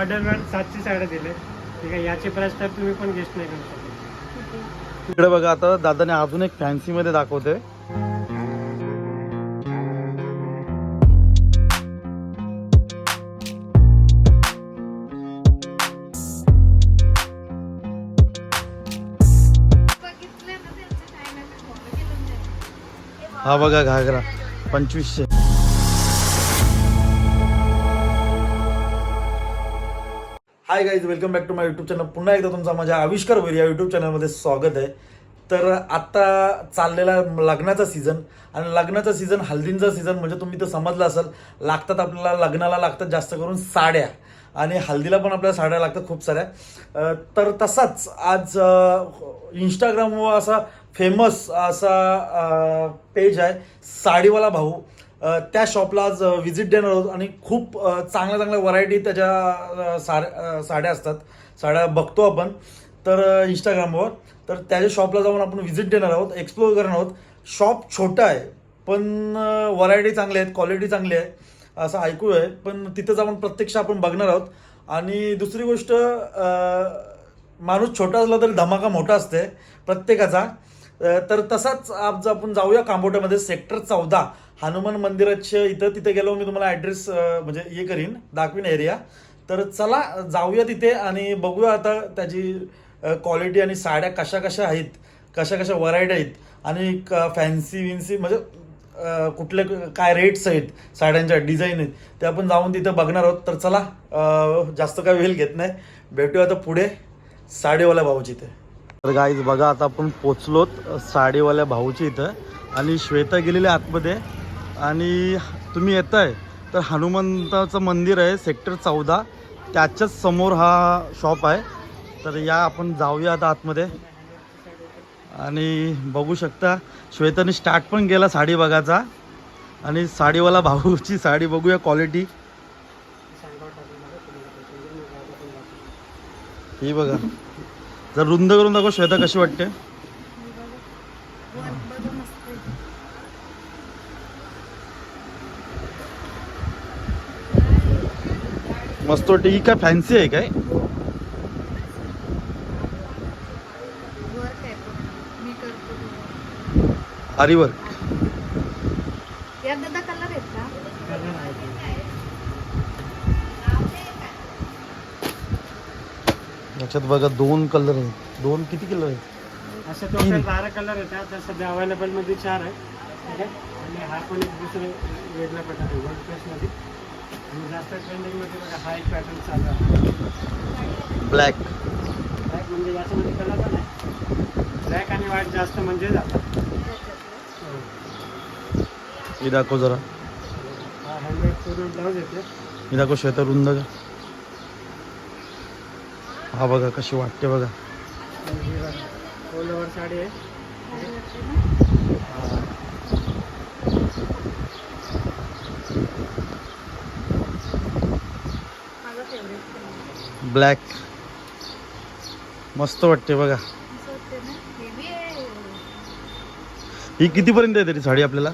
Order सातशे साड्या दिले ठीक आहे याचे प्राइस तर तुम्ही पण गेस्ट नाही करू शकता. इकडे बघा आता दादाने अजून एक फॅन्सी मध्ये दाखवते हा बघा घागरा पंचवीसशे. Hi guys welcome back to my YouTube channel पुन्हा एकदा तुमचा माझ्या आविष्कार वैर या युट्यूब चॅनलमध्ये स्वागत आहे. तर आत्ता चाललेला लग्नाचा सीझन आणि लग्नाचा सीझन हल्दींचा सीझन म्हणजे तुम्ही तर समजलं असेल लागतात आपल्याला लग्नाला लागतात जास्त करून साड्या. आणि हल्दीला पण आपल्याला साड्या लागतात खूप साऱ्या. तर तसाच आज इंस्टाग्रामवर असा फेमस असा पेज आहे साडीवाला भाऊ. त्या शॉपला आज व्हिजिट देणार आहोत आणि खूप चांगल्या चांगल्या व्हरायटी त्याच्या साड्या साड्या असतात. साड्या बघतो आपण. तर इंस्टाग्रामवर तर त्याच्या शॉपला जाऊन आपण व्हिजिट देणार आहोत एक्सप्लोअर करणार आहोत. शॉप छोटा आहे पण व्हरायटी चांगली आहेत क्वालिटी चांगली आहे असं ऐकू आहे पण तिथं जाऊन प्रत्यक्ष आपण बघणार आहोत. आणि दुसरी गोष्ट माणूस छोटा असला तरी धमाका मोठा असते प्रत्येकाचा. तर तसाच आज आपण जाऊया कांबोट्यामध्ये सेक्टर चौदा. हनुमान मंदिराच्या इथं तिथे गेलो मी तुम्हाला ॲड्रेस म्हणजे हे करीन दाखवीन एरिया तर चला जाऊया तिथे आणि बघूया आता त्याची क्वालिटी आणि साड्या कशा कशा आहेत कशा कशा व्हरायटी आहेत आणि फॅन्सी विन्सी म्हणजे कुठले काय रेट्स आहेत साड्यांच्या डिझाईन आहेत ते आपण जाऊन तिथं बघणार आहोत. तर चला जास्त काय वेळ घेत नाही. भेटूया आता पुढे साडीवाल्या भाऊची इथे. तर गाईज बघा आता आपण पोचलोत साडीवाल्या भाऊची इथं आणि श्वेता गेलेली आतमध्ये. आणि तुम्ही येत आहे तर हनुमंताचं मंदिर आहे सेक्टर चौदा. त्याच्याच समोर हा शॉप आहे. तर या आपण जाऊया आता आतमध्ये. आणि बघू शकता श्वेताने स्टार्ट पण केला साडी बघायचा. आणि साडीवाला भाऊची साडी बघूया क्वालिटी ही बघा. जर रुंद करून दाखव श्वेता कशी वाटते वर बघा मस्त आहे. मस्त वाटते. ही काय फॅन्सी आहे काय? वर काय पण. मी करतो तुला. आरीवर यात दादा कलर आहेत का? कलर आहे याच्यात बघा दोन कलर आहेत. दोन किती कलर आहेत? असे टोटल बारा कलर येतात आता सध्या अवेलेबलमध्ये चार आहे ठीक आहे? आणि हा पण एक दुसरे वेगळा पॅटर्न आहे वर्ल्डमध्ये. जास्त ट्रेंडिंगमध्ये बघा हा एक पॅटर्न चालू आहे. ब्लॅक ब्लॅक म्हणजे याच्यामध्ये कलर पण आहे. ब्लॅक आणि व्हाईट जास्त म्हणजे जातात ही दाखव जरा. हा हँडमेड पूर्ण ब्लाऊज येते. ही दाखव श्वेता रुंद का? हा बघा कशी वाटते बघा. आणि ही बघा ऑल ओव्हर साडी आहे भारी वाटते ना? माझा फेवरेट कलर ब्लॅक. मस्त वाटते बघा. ही कितीपर्यंत आहे तरी साडी आपल्याला?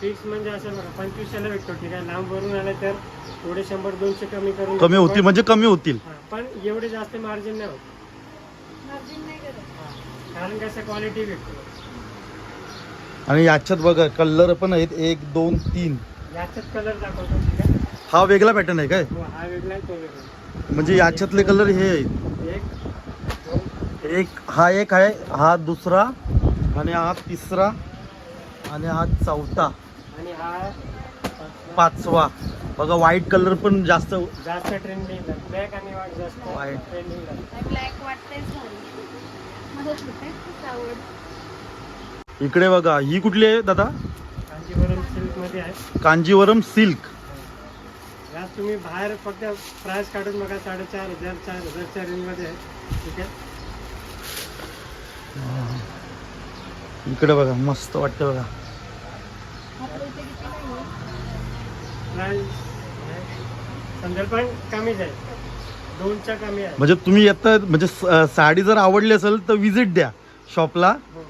फिक्स म्हणजे असं बघा पंचवीसशेला विकतो ठीक आहे? लांब वरून आले तर थोडे शंभर दोनशे कमी करून कमी. होतील पण- म्हणजे कमी होतील. हा, पण एवढे जास्त मार्जिन नाही होत. मार्जिन नाही करत. कारण कसं क्वालिटी विकतो आणि याच्यात बघा कलर पण आहेत एक दोन तीन. याच्यात कलर दाखवतो ठीक आहे? हा वेगळा पॅटर्न आहे काय? हो हा वेगळा आहे तो वेगळा म्हणजे याच्यातले कलर हे आहेत. एक हा एक आहे हा दुसरा आणि हा तिसरा आणि हा चौथा. आणि हा पाचवा. बघा व्हाईट कलर पण जास्त जास्त ट्रेंडिंग ब्लॅक आणि व्हाईट जास्त White. ट्रेंडिंग ब्लॅक वाटतेच भारी मला खूप आवड. इकडे बघा ही कुठली आहे दादा? कांजीवरम सिल्कमध्ये आहे. कांजीवरम सिल्क यात तुम्ही बाहेर फक्त प्राइस काढून बघा साडेचार हजार चार हजारच्या रेंजमध्ये आहे. ठीक आहे? इकडे बघा मस्त वाटतं बघा. कमीच आहे. दोनच्या कमी आहे. म्हणजे तुम्ही येता म्हणजे साडी जर आवडली असेल तर विजिट द्या शॉपला हो.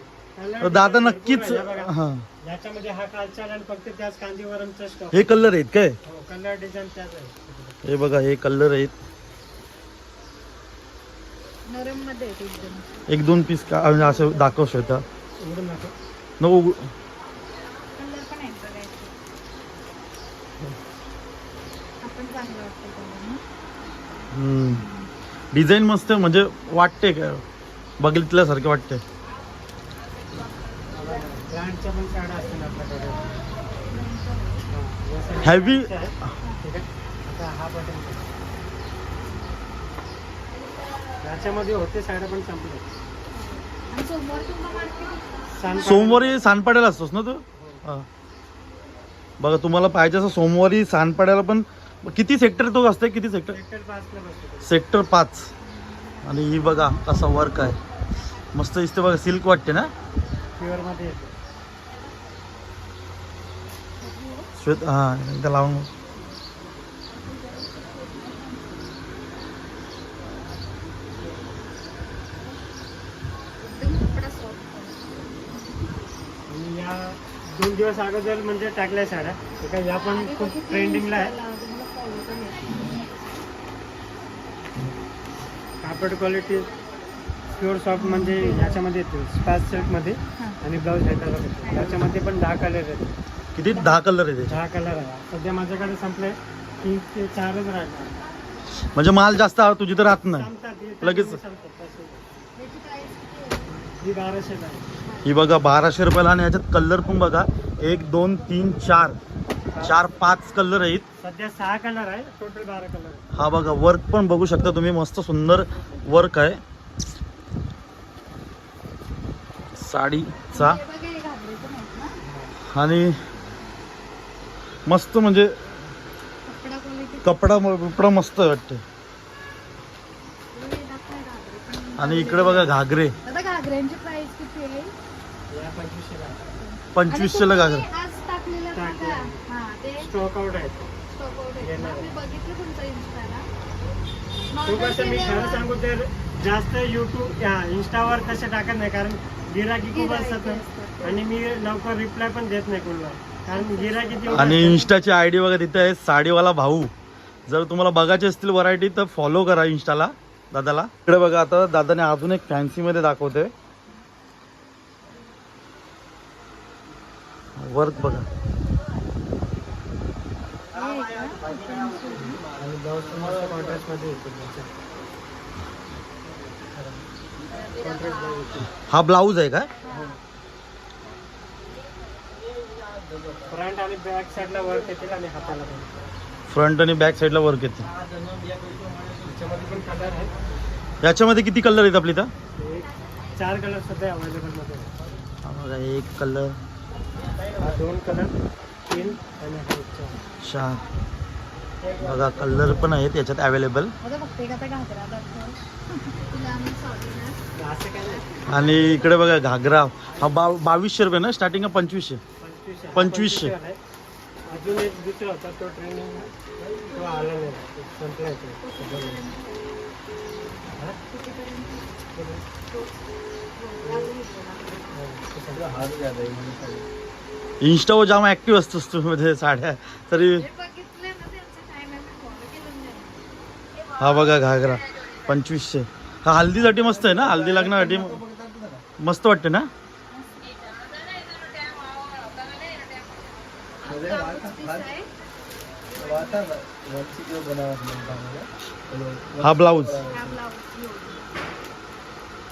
तर दादा नक्कीच हे. हा याच्यामध्ये हा कालचा आणि फक्त त्याच कांजीवरमचा स्टॉक हे कलर आहेत काय? हो कलर डिझाईन त्याच आहे. हे बघा हे कलर आहेत. नरममध्ये आहेत एकदम. एक दोन पीस का म्हणजे असं दाखव उघडून दाखव. नको. उघ- कलर पण आहेत बघायचे आपण चांगलं वाटतं कलर ना हम्म. डिझाईन मस्त आहे, म्हणजे वाटते का? बघितल्यासारखे वाटते ब्रँडच्या पण साड्या असतील आपल्याकडे हा, या साड्या Heavy- ब्रँडच्या आहेत. ठीक आहे? आता हा बटन याच्यामध्ये होते साड्या पण संपले. आणि सोमवार सानपाड्याला असतोस ना तू. बघा तुम्हाला पाहिजे असं सोमवारी सानपाड्याला पण किती सेक्टर तो असते किती सेक्टर सेक्टर पाच आणि ही बघा कसा वर्क आहे. मस्त दिसते बघा सिल्क वाटते ना? प्युअरमध्ये येते. श्वेत हां एकदा लावून एकदम कपडा सॉफ्ट आणि या दोन दिवस अगोदर म्हणजे टाकल्या साड्या ठीक आहे या पण खूप ट्रेंडिंगला आहे. कापड क्वालिटी प्युअर सॉफ्ट म्हणजे याच्यामध्ये येते स्पाच सिल्कमध्ये हां. आणि ब्लाऊज भेटतो त्याच्यामध्ये पण दहा कलर आहेत किती? दहा कलर आहे त्याचे. दहा कलर आहे सध्या माझ्याकडे संपले तीन ते चारच राहतात म्हणजे माल जास्त हा तुझी तर राहत नाही. हे लगेच. तसे. ही आहे. ही बघा बाराशे रुपयाला आणि याच्यात कलर पण बघा. एक दोन तीन चार. चार पाच कलर आहेत. सध्या सहा कलर आहे टोटल बारा कलर आहे हा बघा वर्क पण बघू शकता तुम्ही. मस्त सुंदर वर्क आहे. साडीचा. आणि मस्त म्हणजे कपडा कपडा मस्त वाटते आणि इकडे बघा घागरे. आता घागऱ्यांची प्राइस किती आहे? या पंचवीसशे आणि घागरे. तुम्ही आज टाकलेलं टाकलेलं. बघा हा ते स्टॉक आउट आहे. स्टॉक आउट आहे घेणार. मी खरं सांगू तर जास्त युट्यूब या इंस्टावर कसे टाकत नाही? कारण गिराकी खूप असतात. आणि मी लवकर रिप्लाय पण देत नाही कोणाला. आणि इन्स्टाची आय डी बघा तिथे आहे साडीवाला भाऊ. जर तुम्हाला बघायची असतील व्हरायटी तर फॉलो करा इंस्टाला दादाला. इकडे बघा आता दादाने अजून एक फॅन्सी मध्ये दाखवते वर्क बघा. हा ब्लाऊज आहे का कॉन्ट्रास्टमध्ये येतो कॉन्ट्रास्ट ब्लाऊज येतो हा ब्लाऊज आहे का फ्रंट आणि बॅक साईडला वर्क येतील आणि हाताला पण. फ्रंट आणि बॅक साईडला वर्क येते त्याच्यामध्ये पण कलर आहे याच्यामध्ये किती कलर आहेत आपली एक चार कलर सध्या अवेलेबलमध्ये आहे. हा बघा एक कलर हा दोन कलर तीन आणि हा एक चार. चार बघा कलर पण आहेत याच्यात अवेलेबल तुला असं काय नाही. आणि इकडे बघा घागरा. हा बा बावीसशे रुपये ना? स्टार्टिंग पंचवीसशे. पंचवीसशे. हा. अजून एक दुसरा होता तो ट्रेनिंग तो आला नाही. तो. हा? इंस्टावर जाम ऍक्टिव्ह असतोस तू म्हणजे साड्या. तरी हे बघितलं ना त्यांचं काय नाही मी फॉलो केलं नाही. हा बघा घागरा पंचवीसशे. हा हल्दीसाठी मस्त आहे ना? हल्दी लग्नासाठी मस्त वाटते ना पीस आहे हा ब्लाऊज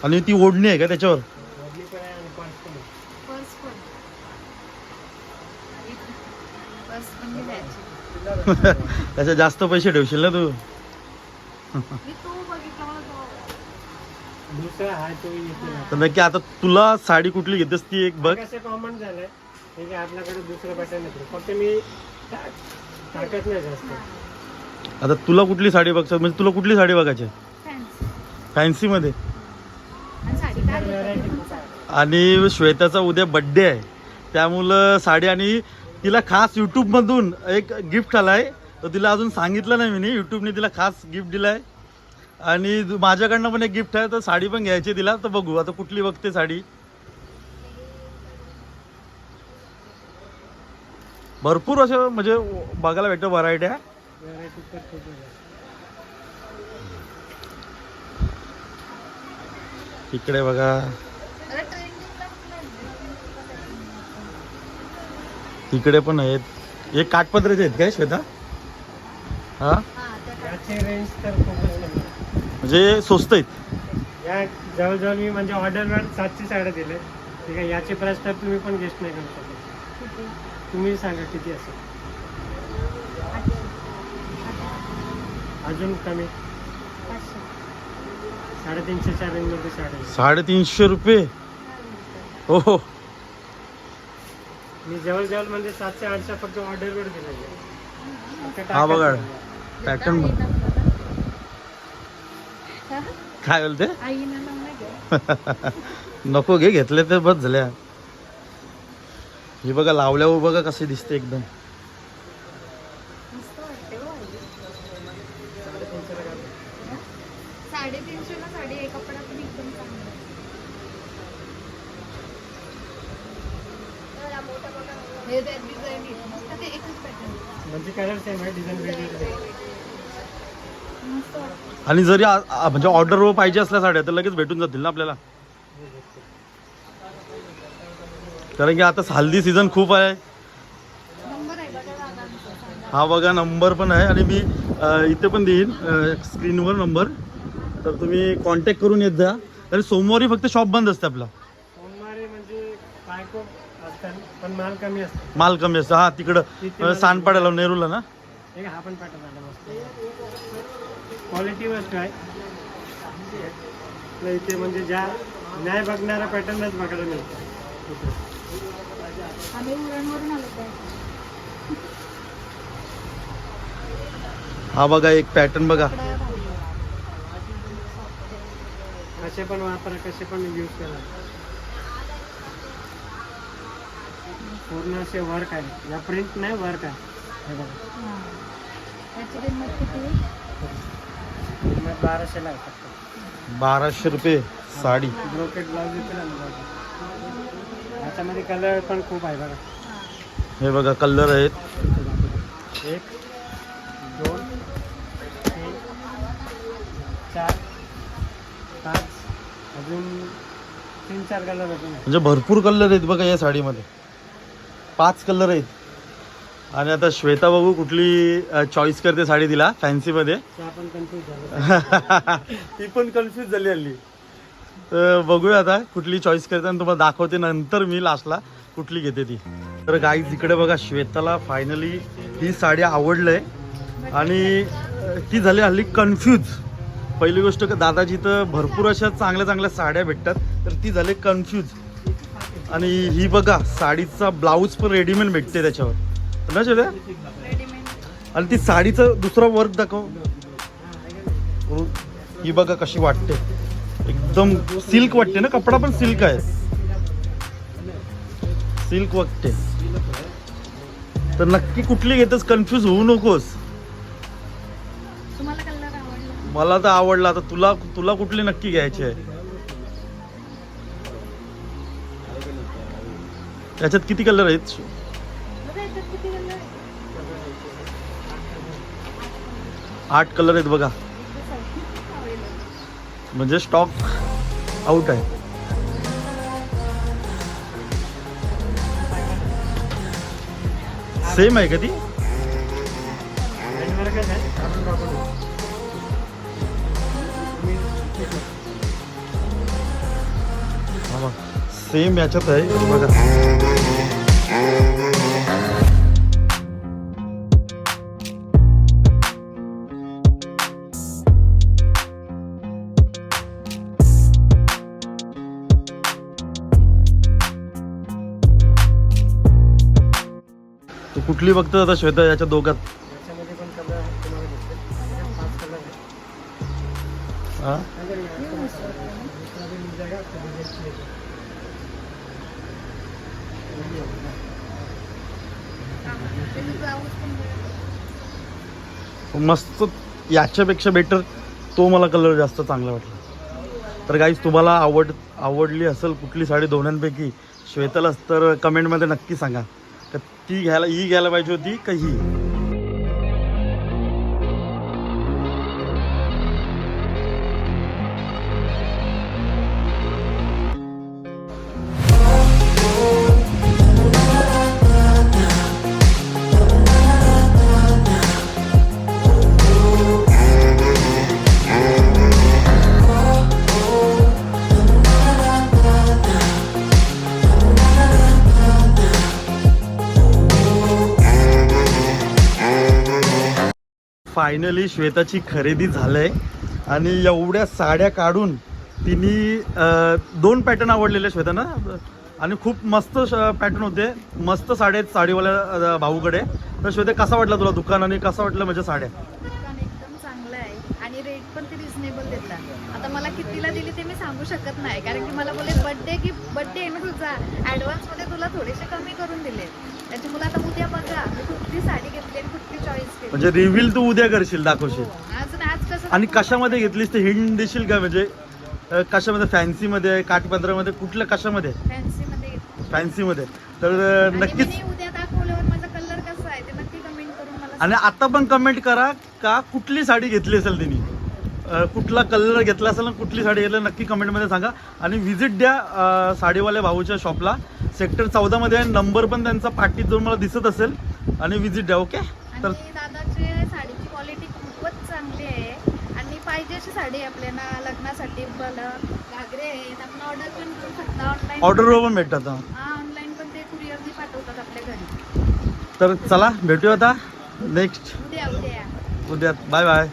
आणि ती ओढणी आहे का त्याच्यावर? त्याचे जास्त पैसे ठेवशील ना तू? तर नक्की आता तुला साडी कुठली घेतेस ती एक बघ. कॉमन झालंय ठीक आहे आपल्याकडे दुसरं बटन येतो फक्त मी टा- टाकत नाही जास्त. आता तुला कुठली साडी बघ म्हणजे तुला कुठली साडी बघायची? फॅन्सी फॅन्सी मध्ये? आणि साडी काय व्हरायटी घेते खूप आहे आणि श्वेताचा उद्या बड्डे आहे. त्यामुळं साडी आणि तिला खास यूट्यूबमधून एक गिफ्ट आलाय. तर तिला अजून सांगितलं नाही मी यूट्यूबने तिला खास गिफ्ट दिलाय. आणि माझ्याकडनं पण एक गिफ्ट आहे तर साडी पण घ्यायची तिला. तर बघू आता कुठली बघते साडी? भरपूर असं म्हणजे बघायला भेटतं व्हरायट्या इकडे बघा. इकडे पण आहेत. हे काठपत्र्याचे आहेत काय श्वेता? हा. म्हणजे स्वस्त आहेत. या जवळजवळ मी म्हणजे ऑर्डरवर सातशे साड्या दिले. ठीक आहे याची प्राईस तर तुम्ही पण गेस्ट नाही करू शकत. किती तुम्ही सांगा किती असेल? अजून कमी? पाचशे साडेतीनशेच्या रेंजमध्ये साड्या आहेत. साडेतीनशे रुपये? हो हो मी जवळजवळ म्हणजे सातशे आठशे फक्त ऑर्डरवर दिले हा बघा. पॅटर्न बघ? काय बोलते? नको घे घेतले तर बस झाल्या. हे बघा लावल्यावर बघा कसे दिसते एकदम. हो. हे म्हणजे कलर सेम आहे डिझाईन वेगळी मस्त वाटतं. आणि जरी म्हणजे ऑर्डरवर पाहिजे असल्या साड्या तर लगेच भेटून जातील ना आपल्याला? कारण की आता हल्दी सीझन खूप आहे. हा बघा नंबर पण आहे आणि मी इथे पण देईन स्क्रीनवर नंबर तर तुम्ही कॉन्टॅक्ट करून येत जा. आणि सोमवारी फक्त शॉप बंद असते आपला. सोमवारी म्हणजे पण माल कमी असतो. माल कमी असतं. हा तिकडं सानपाड्याला नेरूला ना? हा पण क्वालिटी वस्तू आहे. इथे म्हणजे ज्या नाही बघणारा पॅटर्नच बघायला मिळतो. आलो हा बघा एक पॅटर्न बघा. कसे पण वापरा कसे पण यूज़ करा. पूर्ण असे वर्क आहे या प्रिंट नाही वर्क आहे हे बघा. त्याची किंमत किती? पूर्ण बाराशेला बाराशे रुपये साडी. ब्रोकेट ब्लाऊज येते ना ब्लाऊज याच्यामध्ये कलर पण खूप आहे बघा. हा. हे बघा कलर आहेत. एक दोन तीन चार पाच अजून तीन चार कलर अजून आहे म्हणजे भरपूर कलर आहेत बघा या साडीमध्ये. पाच कलर आहेत. आणि आता श्वेता बघू कुठली चॉईस करते साडी तिला फॅन्सीमध्ये ते आपण कन्फ्यूज झालो. ती पण कन्फ्यूज झाली हल्ली. तर बघूया आता कुठली चॉईस करते आणि तुम्हाला दाखवते नंतर मी लास्टला कुठली घेते ती. तर गाईज इकडे बघा श्वेताला फायनली ही साडी आवडलंय. आणि ती झाली हल्ली कन्फ्यूज पहिली गोष्ट दादाजी तर भरपूर अशा चांगल्या चांगल्या साड्या भेटतात तर ती झाली कन्फ्यूज आणि ही बघा साडीचा ब्लाऊज पण रेडीमेड भेटते त्याच्यावर. ना श्वेता आणि ती साडीचं दुसरं वर्क दाखव. हो, ही बघा कशी वाटते. एकदम सिल्क वाटते ना कपडा पण सिल्क आहे. सिल्क वाटते. तर नक्की कुठली घेतच कन्फ्यूज होऊ नकोस. मला तर आवडला आता तुला तुला कुठली नक्की घ्यायची आहे? त्याच्यात किती कलर आहेत? आठ कलर आहेत बघा. म्हणजे स्टॉक आउट आहे. सेम आहे का ती? सेम याच्यात आहे बघा. तू कुठली बघतो आता श्वेता याच्या दोघात? याच्यामध्ये पण कलर तुम्हाला भेटते पाच कलर आहे हा? मस्त. दुसरा भी मिल जाएगा याच्यापेक्षा बेटर तो मला कलर जास्त चांगला वाटला. तर गाईज तुम्हाला आवड आवडली असेल कुठली साडी दोन्यांपैकी श्वेतालाच तर कमेंटमध्ये नक्की सांगा. ती घ्यायला ही घ्यायला पाहिजे होती का ही? फायनली श्वेताची खरेदी झालंय. आणि एवढ्या साड्या काढून तिने दोन पॅटर्न आवडलेले श्वेताना. आणि खूप मस्त पॅटर्न होते. मस्त साड्या आहेत साडीवाल्या भाऊकडे. तर श्वेता कसा वाटला तुला दुकान आणि कसा वाटलं म्हणजे साड्या? एकदम चांगलं आहे. आणि रेट पण ते रिझनेबल देतात. आता मला कितीला दिली ते मी सांगू शकत नाही. कारण की मला बोले बर्थडे की बर्थडे आहे ना तुझा. ॲडव्हान्समध्ये तुला थोडेसे कमी करून दिले त्याच्यामुळे आता उद्या बघा. मी कुठली साडी घेतली आणि कुठली चॉईस केली. म्हणजे रिव्हील तू उद्या करशील दाखवशील. हो, अजून आज कसं आणि कशामध्ये घेतलीस ते हिंट देशील का? म्हणजे अं, कशामध्ये? फॅन्सीमध्ये काठपदरामध्ये कुठल्या कशामध्ये? फॅन्सी मध्ये घेतली. फॅन्सीमध्ये. तर अं, आणि नक्कीच मी उद्या दाखवल्यावर माझा कलर कसा आहे ते नक्की कमेंट करून मला आणि आता पण कमेंट करा का कुठली साडी घेतली असेल तिने. अं, कुठला कलर घेतला असेल आणि कुठली साडी घेतली नक्की कमेंटमध्ये सांगा. आणि व्हिजिट द्या अं, साडीवाल्या भाऊच्या शॉपला सेक्टर चौदामध्ये नंबर पण त्यांचा पाठीत जाऊन मला दिसत असेल. आणि व्हिजिट द्या ओके तर आणि दादाची साडीची क्वालिटी खूपच चांगली आहे. आणि पाहिजे अशी साडी आपल्याला लग्नासाठी. बल घागरे आहेत. आपण ऑर्डर पण करू शकता. ऑनलाईन ऑर्डरवर पण भेटतात हा. हा ऑनलाईन पण ते कुरिअरने पाठवतात आपल्या घरी. तर चला भेटूया आता. नेक्स्ट उद्या उद्या. या उद्या. Bye bye.